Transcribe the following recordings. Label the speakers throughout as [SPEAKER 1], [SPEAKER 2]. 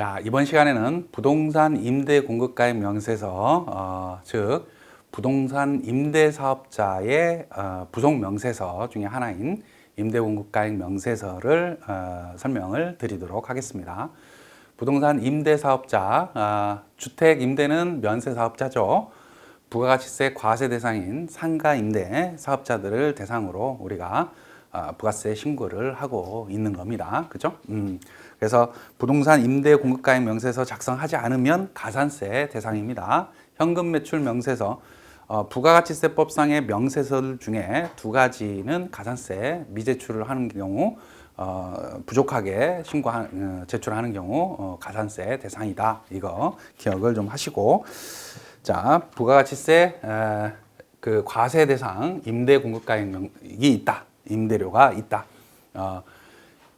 [SPEAKER 1] 자, 이번 시간에는 부동산 임대 공급가액 명세서, 어, 즉 부동산 임대 사업자의 어, 부속 명세서 중에 하나인 임대 공급가액 명세서를 어, 설명을 드리도록 하겠습니다. 부동산 임대 사업자, 아, 주택 임대는 면세 사업자죠. 부가가치세 과세 대상인 상가 임대 사업자들을 대상으로 우리가 아, 부가세 신고를 하고 있는 겁니다. 그죠? 음, 그래서 부동산 임대 공급가액 명세서 작성하지 않으면 가산세 대상입니다. 현금 매출 명세서 어, 부가가치세법상의 명세서 중에 두 가지는 가산세 미제출을 하는 경우 어, 부족하게 신고 어, 제출하는 경우 어, 가산세 대상이다. 이거 기억을 좀 하시고 자 부가가치세 에, 그 과세 대상 임대 공급가액이 있다. 임대료가 있다. 어,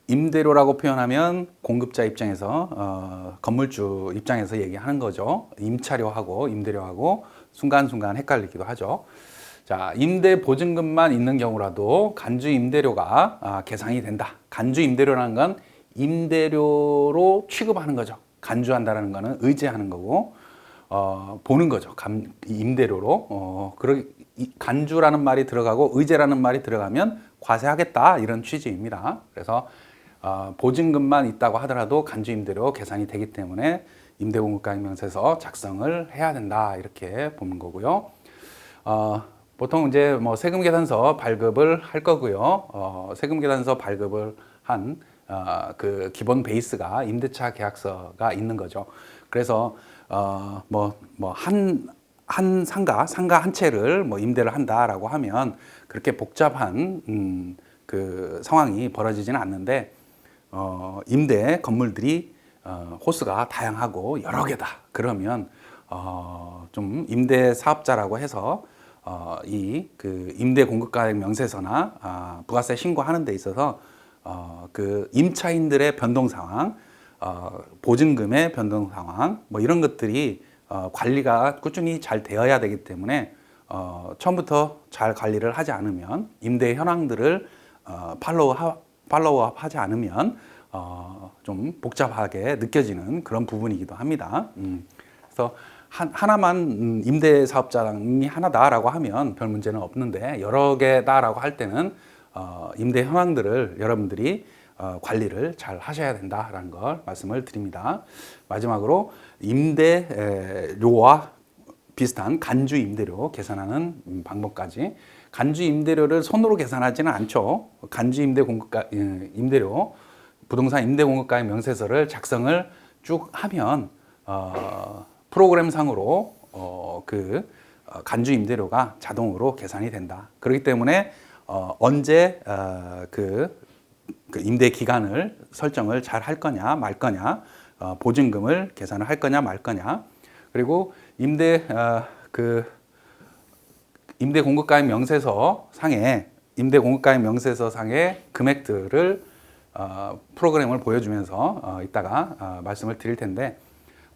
[SPEAKER 1] 임대료라고 표현하면 공급자 입장에서 어, 건물주 입장에서 얘기하는 거죠. 임차료하고 임대료하고 순간순간 헷갈리기도 하죠. 자, 임대 보증금만 있는 경우라도 간주 임대료가 아, 계상이 된다. 간주 임대료라는 건 임대료로 취급하는 거죠. 간주한다라는 거는 의제하는 거고 어, 보는 거죠. 감, 임대료로. 어, 그러, 이, 간주라는 말이 들어가고 의제라는 말이 들어가면 과세하겠다 이런 취지입니다. 그래서 어, 보증금만 있다고 하더라도 간주 임대료 계산이 되기 때문에 임대공급가액명세서 작성을 해야 된다 이렇게 보는 거고요. 어, 보통 이제 뭐 세금 계산서 발급을 할 거고요. 어, 세금 계산서 발급을 한 어, 그 기본 베이스가 임대차 계약서가 있는 거죠. 그래서 어, 뭐뭐 한 한 상가 상가 한 채를 뭐 임대를 한다라고 하면 그렇게 복잡한 음, 그 상황이 벌어지지는 않는데 어, 임대 건물들이 어, 호수가 다양하고 여러 개다. 그러면 어, 좀 임대 사업자라고 해서 어, 이 그 임대 공급가액 명세서나 아, 부가세 신고하는 데 있어서 어, 그 임차인들의 변동 상황, 어, 보증금의 변동 상황, 뭐 이런 것들이 어, 관리가 꾸준히 잘 되어야 되기 때문에 어, 처음부터 잘 관리를 하지 않으면 임대 현황들을 어, 팔로우 하, 팔로우업 하지 않으면 어, 좀 복잡하게 느껴지는 그런 부분이기도 합니다. 음, 그래서 한, 하나만 음, 임대 사업장이 하나다라고 하면 별 문제는 없는데 여러 개다라고 할 때는 어, 임대 현황들을 여러분들이 어, 관리를 잘 하셔야 된다라는 걸 말씀을 드립니다. 마지막으로 임대 료와 비슷한 간주 임대료 계산하는 음, 방법까지 간주 임대료를 손으로 계산하지는 않죠. 간주 임대 공급가 예, 임대료 부동산 임대 공급가의 명세서를 작성을 쭉 하면 어, 프로그램 상으로 어, 그 어, 간주 임대료가 자동으로 계산이 된다. 그렇기 때문에 어, 언제 어, 그, 그 임대 기간을 설정을 잘 할 거냐 말 거냐 어, 보증금을 계산을 할 거냐 말 거냐 그리고 임대 어, 그 임대 공급가액 명세서 상에 임대 공급가액 명세서 상의 금액들을 어, 프로그램을 보여주면서 어, 이따가 어, 말씀을 드릴 텐데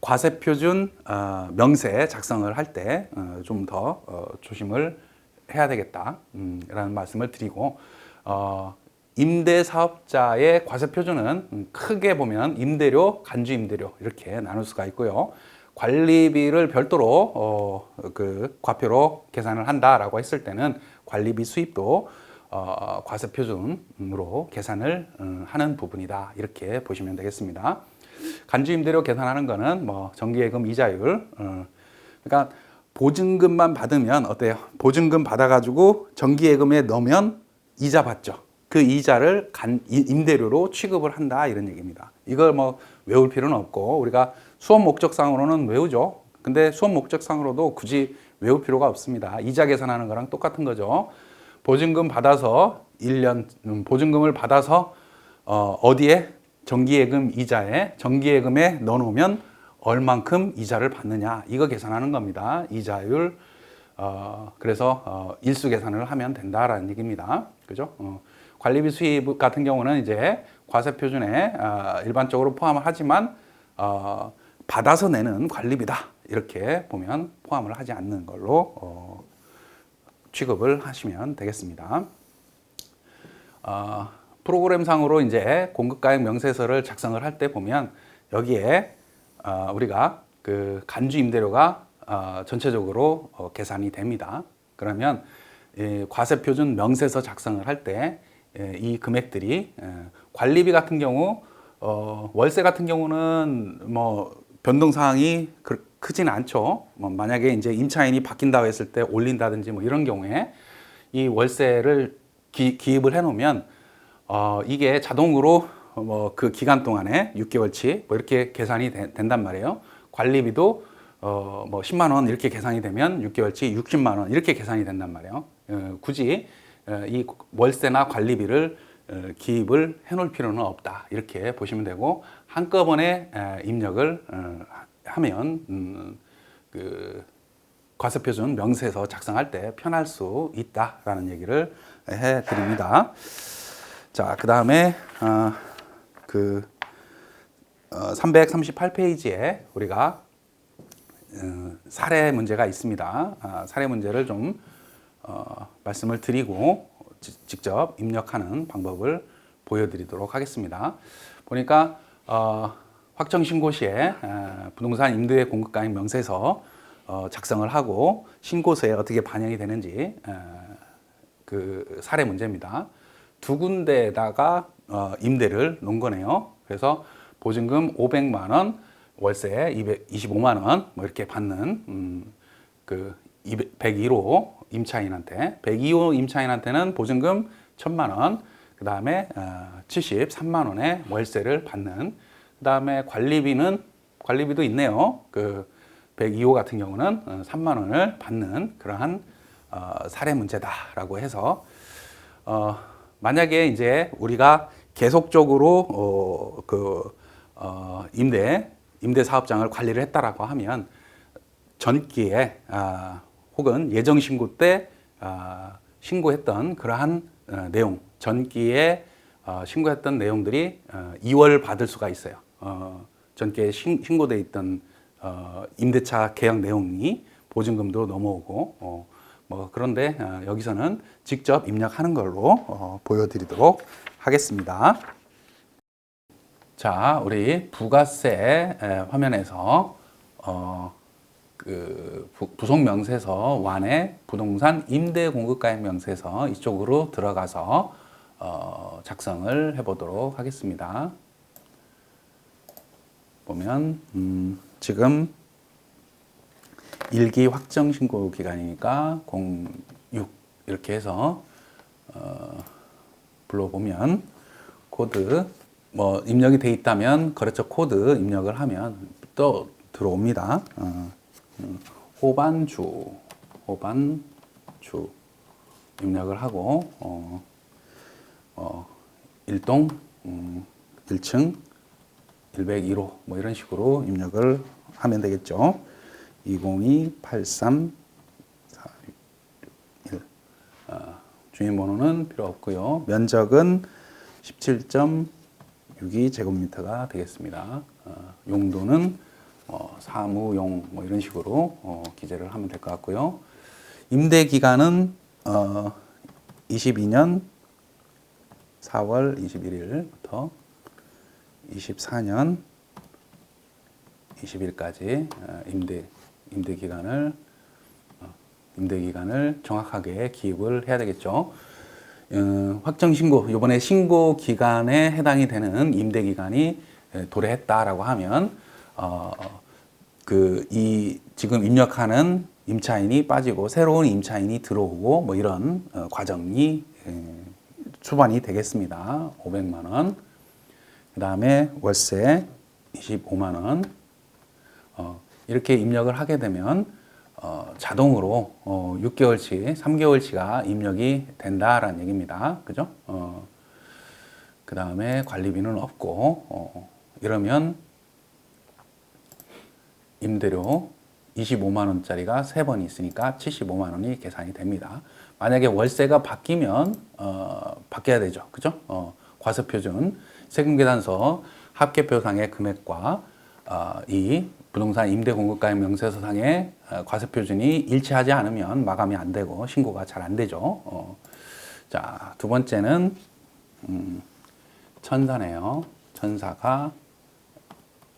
[SPEAKER 1] 과세 표준 어, 명세 작성을 할 때 좀더 어, 조심을 해야 되겠다라는 음, 말씀을 드리고 어, 임대 사업자의 과세 표준은 음, 크게 보면 임대료, 간주 임대료 이렇게 나눌 수가 있고요. 관리비를 별도로 어, 그 과표로 계산을 한다라고 했을 때는 관리비 수입도 어, 과세 표준으로 계산을 음, 하는 부분이다 이렇게 보시면 되겠습니다. 간주 임대료 계산하는 거는 뭐 정기예금 이자율 어, 그러니까 보증금만 받으면 어때요? 보증금 받아가지고 정기예금에 넣으면 이자 받죠. 그 이자를 간, 임대료로 취급을 한다 이런 얘기입니다. 이걸 뭐 외울 필요는 없고 우리가 수업 목적상으로는 외우죠. 근데 수업 목적상으로도 굳이 외울 필요가 없습니다. 이자 계산하는 거랑 똑같은 거죠. 보증금 받아서 1년 음, 보증금을 받아서 어, 어디에 정기예금 이자에 정기예금에 넣어놓으면 얼만큼 이자를 받느냐 이거 계산하는 겁니다. 이자율 어, 그래서 어, 일수 계산을 하면 된다라는 얘기입니다. 그죠? 어, 관리비 수입 같은 경우는 이제 과세 표준에 어, 일반적으로 포함을 하지만 어, 받아서 내는 관리비다 이렇게 보면 포함을 하지 않는 걸로 어, 취급을 하시면 되겠습니다. 어, 프로그램상으로 이제 공급가액 명세서를 작성을 할 때 보면 여기에 어, 우리가 그 간주 임대료가 어, 전체적으로 어, 계산이 됩니다. 그러면 이 과세 표준 명세서 작성을 할 때 이 금액들이 에, 관리비 같은 경우 어, 월세 같은 경우는 뭐 변동 사항이 그- 크진 않죠. 뭐 만약에 이제 임차인이 바뀐다고 했을 때 올린다든지 뭐 이런 경우에 이 월세를 기, 기입을 해놓으면 어, 이게 자동으로 뭐 그 기간 동안에 6개월치 뭐 이렇게 계산이 되- 된단 말이에요. 관리비도 어, 뭐 10만 원 이렇게 계산이 되면 6개월치 60만 원 이렇게 계산이 된단 말이에요. 어, 굳이 어, 이 월세나 관리비를 어, 기입을 해놓을 필요는 없다 이렇게 보시면 되고 한꺼번에 에, 입력을 어, 하면 음, 그 과세표준 명세서 작성할 때 편할 수 있다라는 얘기를 해 드립니다. 자, 그 다음에 어, 그 어, 338페이지에 우리가 어, 사례 문제가 있습니다. 아, 사례 문제를 좀 어, 말씀을 드리고 지- 직접 입력하는 방법을 보여드리도록 하겠습니다. 보니까 어, 확정 신고 시에 어, 부동산 임대 공급가액 명세서 어, 작성을 하고 신고서에 어떻게 반영이 되는지 어, 그 사례 문제입니다. 두 군데에다가 어, 임대를 놓은 거네요. 그래서 보증금 500만 원, 월세 225만 원, 뭐 이렇게 받는 음, 그 101호 임차인한테 102호 임차인한테는 보증금 1천만 원, 그 다음에 어, 73만 원의 월세를 받는, 그 다음에 관리비는 관리비도 있네요. 그 102호 같은 경우는 어, 3만 원을 받는 그러한 어, 사례 문제다라고 해서 어, 만약에 이제 우리가 계속적으로 어, 그 어, 임대 임대 사업장을 관리를 했다라고 하면 전기에 아, 혹은 예정 신고 때 아, 신고했던 그러한 어, 내용 전기에 어, 신고했던 내용들이 어, 2월 받을 수가 있어요. 어, 전기에 신, 신고돼 있던 어, 임대차 계약 내용이 보증금도 넘어오고 어, 뭐 그런데 어, 여기서는 직접 입력하는 걸로 어, 보여드리도록 하겠습니다. 자, 우리 부가세 에, 화면에서 어, 그 부- 부속 명세서 완의 부동산 임대 공급가액 명세서 이쪽으로 들어가서 어, 작성을 해보도록 하겠습니다. 보면 음, 지금 일기 확정 신고 기간이니까 06 이렇게 해서 어, 불러보면 코드 뭐 입력이 돼 있다면 거래처 코드 입력을 하면 또 들어옵니다. 어, 음, 호반주 호반주 입력을 하고 어, 어, 일동 음, 1층 101호 뭐 이런 식으로 입력을 하면 되겠죠. 202 83 461 어, 주인번호는 필요 없고요. 면적은 17.62 제곱미터가 되겠습니다. 어, 용도는 어, 사무용 뭐 이런 식으로 어, 기재를 하면 될 것 같고요. 임대 기간은 어, 22년 4월 21일부터 24년 20일까지 어, 임대 임대 기간을 어, 임대 기간을 정확하게 기입을 해야 되겠죠. 어, 확정 신고 이번에 신고 기간에 해당이 되는 임대 기간이 에, 도래했다라고 하면 어, 그 이 지금 입력하는 임차인이 빠지고 새로운 임차인이 들어오고 뭐 이런 어, 과정이 에, 수반이 되겠습니다. 500만 원. 그 다음에 월세 25만 원. 어, 이렇게 입력을 하게 되면 어, 자동으로 어, 6개월치, 3개월치가 입력이 된다라는 얘기입니다. 그죠? 어, 그 다음에 관리비는 없고 어, 이러면 임대료 25만 원짜리가 세번 있으니까 75만 원이 계산이 됩니다. 만약에 월세가 바뀌면 어, 바뀌어야 되죠, 그죠? 어, 과세 표준 세금 계산서 합계표상의 금액과 어, 이 부동산 임대 공급가액 명세서상의 어, 과세 표준이 일치하지 않으면 마감이 안 되고 신고가 잘 안 되죠. 어, 자, 두 번째는 음, 천사네요. 천사가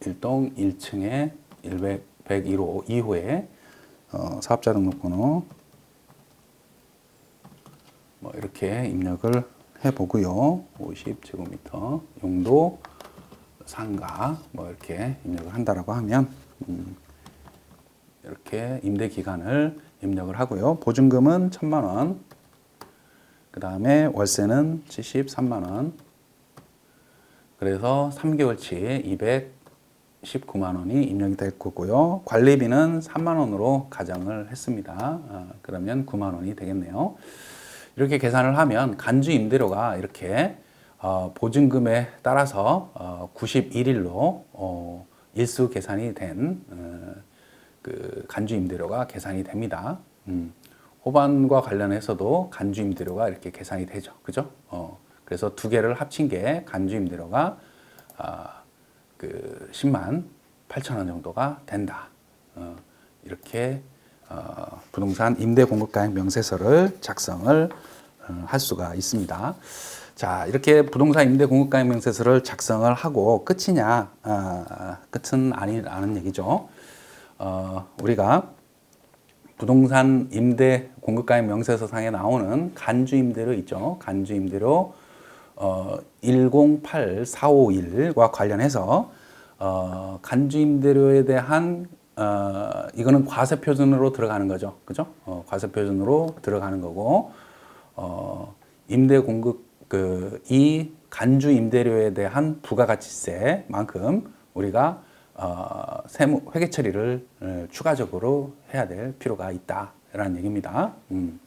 [SPEAKER 1] 1동 1층에 100, 101호 2호에 어, 사업자 등록번호 뭐 이렇게 입력을 해 보고요. 50제곱미터 용도 상가 뭐 이렇게 입력을 한다라고 하면 음, 이렇게 임대 기간을 입력을 하고요. 보증금은 1천만 원. 그 다음에 월세는 73만 원. 그래서 3개월치 219만 원이 입력이 될 거고요. 관리비는 3만 원으로 가정을 했습니다. 아, 그러면 9만 원이 되겠네요. 이렇게 계산을 하면 간주 임대료가 이렇게 어, 보증금에 따라서 어, 91일로 어, 일수 계산이 된 어, 그 간주 임대료가 계산이 됩니다. 음, 호반과 관련해서도 간주 임대료가 이렇게 계산이 되죠. 그죠? 어, 그래서 두 개를 합친 게 간주 임대료가 아, 그 10만 8천 원 정도가 된다. 어, 이렇게 어, 부동산 임대 공급 가액 명세서를 작성을 어, 할 수가 있습니다. 자, 이렇게 부동산 임대 공급 가액 명세서를 작성을 하고 끝이냐? 아, 끝은 아니라는 얘기죠. 어, 우리가 부동산 임대 공급가액 명세서 상에 나오는 간주 임대료 있죠. 간주 임대료 어, 108451과 관련해서 어, 간주 임대료에 대한 어, 이거는 과세 표준으로 들어가는 거죠. 그죠? 어, 과세 표준으로 들어가는 거고 어, 임대 공급 그 이 간주 임대료에 대한 부가가치세만큼 우리가 어, 세무 회계 처리를 어, 추가적으로 해야 될 필요가 있다라는 얘기입니다. 음.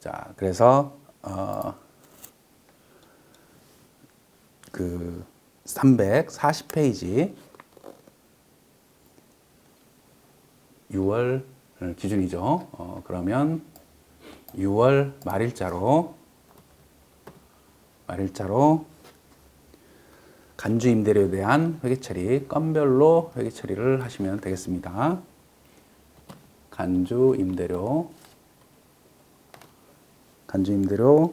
[SPEAKER 1] 자, 그래서 어, 그 340페이지 6월 기준이죠. 어, 그러면 6월 말일자로 말일자로 간주 임대료에 대한 회계 처리 건별로 회계 처리를 하시면 되겠습니다. 간주 임대료 간주 임대료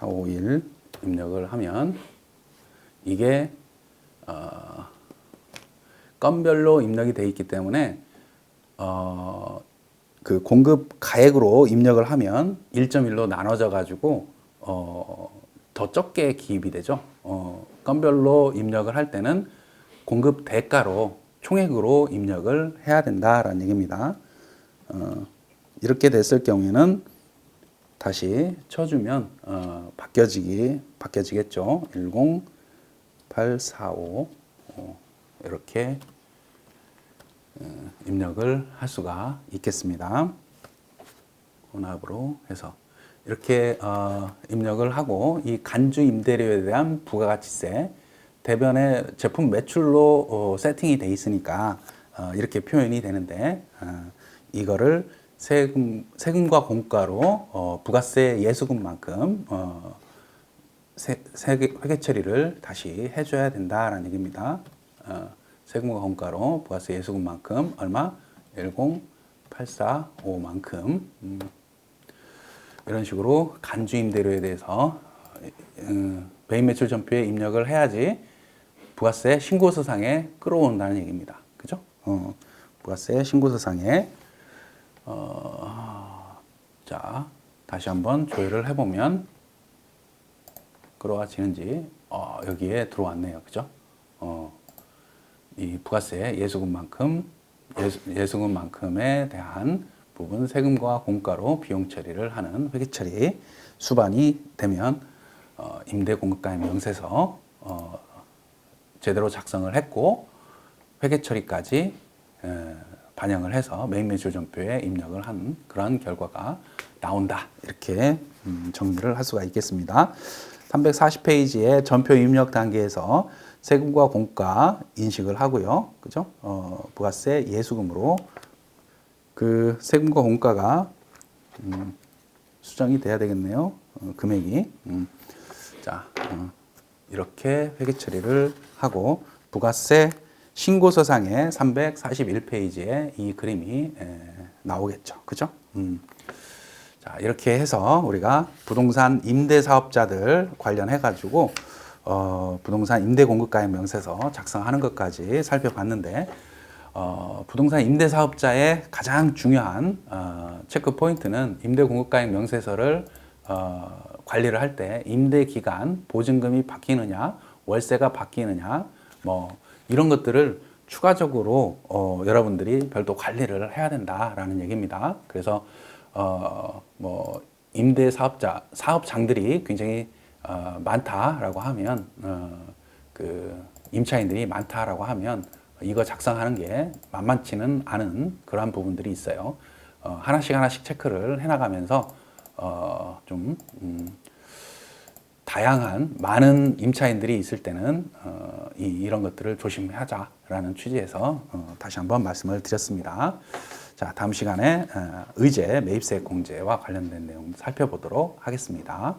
[SPEAKER 1] 10451 입력을 하면 이게 어, 건별로 입력이 돼 있기 때문에 어, 그 공급 가액으로 입력을 하면 1.1로 나눠져 가지고 어, 더 적게 기입이 되죠. 어, 건별로 입력을 할 때는 공급 대가로 총액으로 입력을 해야 된다라는 얘기입니다. 어, 이렇게 됐을 경우에는 다시 쳐주면 어, 바뀌어지기 바뀌어지겠죠. 10845 어, 이렇게 어, 입력을 할 수가 있겠습니다. 혼합으로 해서 이렇게 어, 입력을 하고 이 간주 임대료에 대한 부가가치세 대변의 제품 매출로 어, 세팅이 돼 있으니까 어, 이렇게 표현이 되는데 어, 이거를 세금 세금과 공가로 어, 부가세 예수금만큼 어, 세, 세계 회계 처리를 다시 해줘야 된다라는 얘기입니다. 어, 세금과 공가로 부가세 예수금만큼 얼마? 10845만큼 음, 이런 식으로 간주 임대료에 대해서 음, 매입 매출 전표에 입력을 해야지 부가세 신고서상에 끌어온다는 얘기입니다. 그죠? 어, 부가세 신고서상에 어, 자 다시 한번 조회를 해보면 끌어와지는지 어, 여기에 들어왔네요. 그죠? 어, 이 부가세 예수금만큼 예수, 예수 금만큼에 대한 부분 세금과 공가로 비용 처리를 하는 회계 처리 수반이 되면 어, 임대 공급가의 명세서 어, 제대로 작성을 했고 회계 처리까지 에, 반영을 해서 매입 매출 전표에 입력을 한 그런 결과가 나온다 이렇게 음, 정리를 할 수가 있겠습니다. 340페이지의 전표 입력 단계에서 세금과 공가 인식을 하고요. 그죠? 어, 부가세 예수금으로 그 세금과 공가가 음, 수정이 돼야 되겠네요. 어, 금액이. 음. 자, 어, 이렇게 회계 처리를 하고 부가세 신고서상의 341페이지에 이 그림이 에, 나오겠죠. 그죠? 음. 자, 이렇게 해서 우리가 부동산 임대 사업자들 관련해 가지고 어, 부동산 임대 공급가액 명세서 작성하는 것까지 살펴봤는데 어, 부동산 임대 사업자의 가장 중요한 어, 체크 포인트는 임대 공급가액 명세서를 어, 관리를 할 때 임대 기간 보증금이 바뀌느냐 월세가 바뀌느냐 뭐 이런 것들을 추가적으로 어, 여러분들이 별도 관리를 해야 된다라는 얘기입니다. 그래서 어, 뭐 임대 사업자 사업장들이 굉장히 어, 많다라고 하면 어, 그 임차인들이 많다라고 하면 이거 작성하는 게 만만치는 않은 그러한 부분들이 있어요. 어, 하나씩 하나씩 체크를 해나가면서 어, 좀 음, 다양한 많은 임차인들이 있을 때는 어, 이, 이런 것들을 조심하자라는 취지에서 어, 다시 한번 말씀을 드렸습니다. 자, 다음 시간에 어, 의제 매입세 공제와 관련된 내용 살펴보도록 하겠습니다.